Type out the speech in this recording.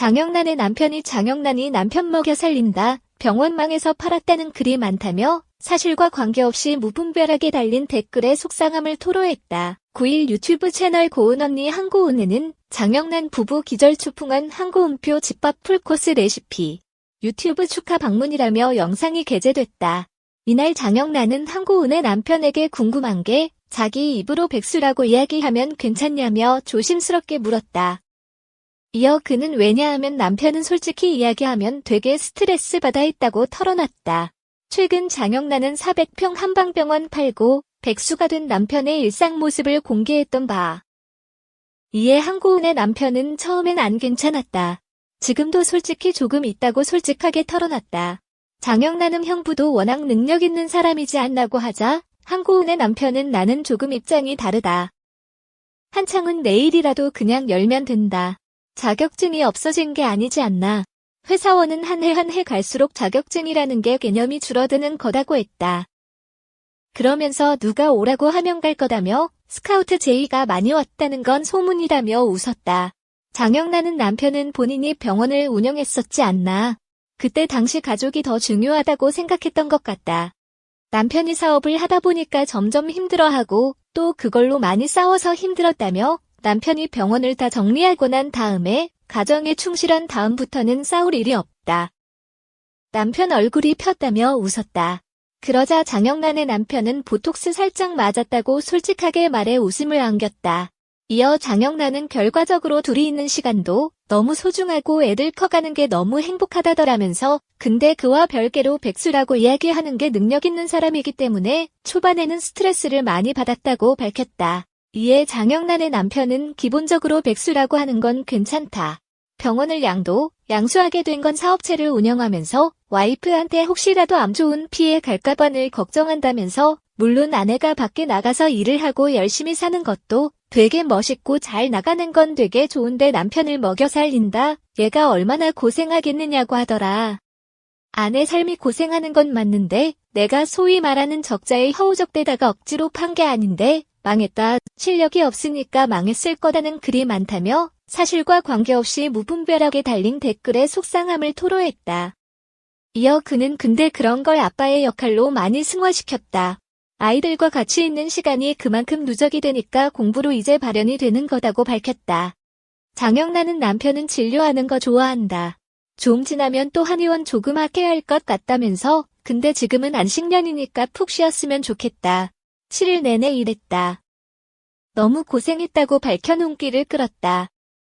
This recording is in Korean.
장영란의 남편이 장영란이 남편 먹여 살린다. 병원망에서 팔았다는 글이 많다며 사실과 관계없이 무분별하게 달린 댓글에 속상함을 토로했다. 9일 유튜브 채널 고은 언니 한고은에는 장영란 부부 기절 추풍한 한고은표 집밥 풀코스 레시피 유튜브 축하 방문이라며 영상이 게재됐다. 이날 장영란은 한고은의 남편에게 궁금한 게 자기 입으로 백수라고 이야기하면 괜찮냐며 조심스럽게 물었다. 이어 그는 왜냐하면 남편은 솔직히 이야기하면 되게 스트레스 받아 있다고 털어놨다. 최근 장영란은 400평 한방병원 팔고 백수가 된 남편의 일상 모습을 공개했던 바. 이에 한고은의 남편은 처음엔 안 괜찮았다. 지금도 솔직히 조금 있다고 솔직하게 털어놨다. 장영란은 형부도 워낙 능력 있는 사람이지 않나고 하자 한고은의 남편은 나는 조금 입장이 다르다. 한창은 내일이라도 그냥 열면 된다. 자격증이 없어진 게 아니지 않나. 회사원은 한 해 한 해 갈수록 자격증이라는 게 개념이 줄어드는 거다고 했다. 그러면서 누가 오라고 하면 갈 거다며 스카우트 제의가 많이 왔다는 건 소문이라며 웃었다. 장영란은 남편은 본인이 병원을 운영했었지 않나. 그때 당시 가족이 더 중요하다고 생각했던 것 같다. 남편이 사업을 하다 보니까 점점 힘들어하고 또 그걸로 많이 싸워서 힘들었다며 남편이 병원을 다 정리하고 난 다음에 가정에 충실한 다음부터는 싸울 일이 없다. 남편 얼굴이 폈다며 웃었다. 그러자 장영란의 남편은 보톡스 살짝 맞았다고 솔직하게 말해 웃음을 안겼다. 이어 장영란은 결과적으로 둘이 있는 시간도 너무 소중하고 애들 커가는 게 너무 행복하다더라면서 근데 그와 별개로 백수라고 이야기하는 게 능력 있는 사람이기 때문에 초반에는 스트레스를 많이 받았다고 밝혔다. 이에 장영란의 남편은 기본적으로 백수라고 하는 건 괜찮다. 병원을 양도, 양수하게 된 건 사업체를 운영하면서 와이프한테 혹시라도 암 좋은 피해 갈까봐늘 걱정한다면서 물론 아내가 밖에 나가서 일을 하고 열심히 사는 것도 되게 멋있고 잘 나가는 건 되게 좋은데 남편을 먹여 살린다. 얘가 얼마나 고생하겠느냐고 하더라. 아내 삶이 고생하는 건 맞는데 내가 소위 말하는 적자에 허우적대다가 억지로 판 게 아닌데 망했다. 실력이 없으니까 망했을 거다는 글이 많다며 사실과 관계없이 무분별하게 달린 댓글에 속상함을 토로했다. 이어 그는 근데 그런 걸 아빠의 역할로 많이 승화시켰다. 아이들과 같이 있는 시간이 그만큼 누적이 되니까 공부로 이제 발현이 되는 거다고 밝혔다. 장영란은 남편은 진료하는 거 좋아한다. 좀 지나면 또 한의원 조금 하게 할 것 같다면서 근데 지금은 안식년이니까 푹 쉬었으면 좋겠다. 7일 내내 일했다. 너무 고생했다고 밝혀 눈길을 끌었다.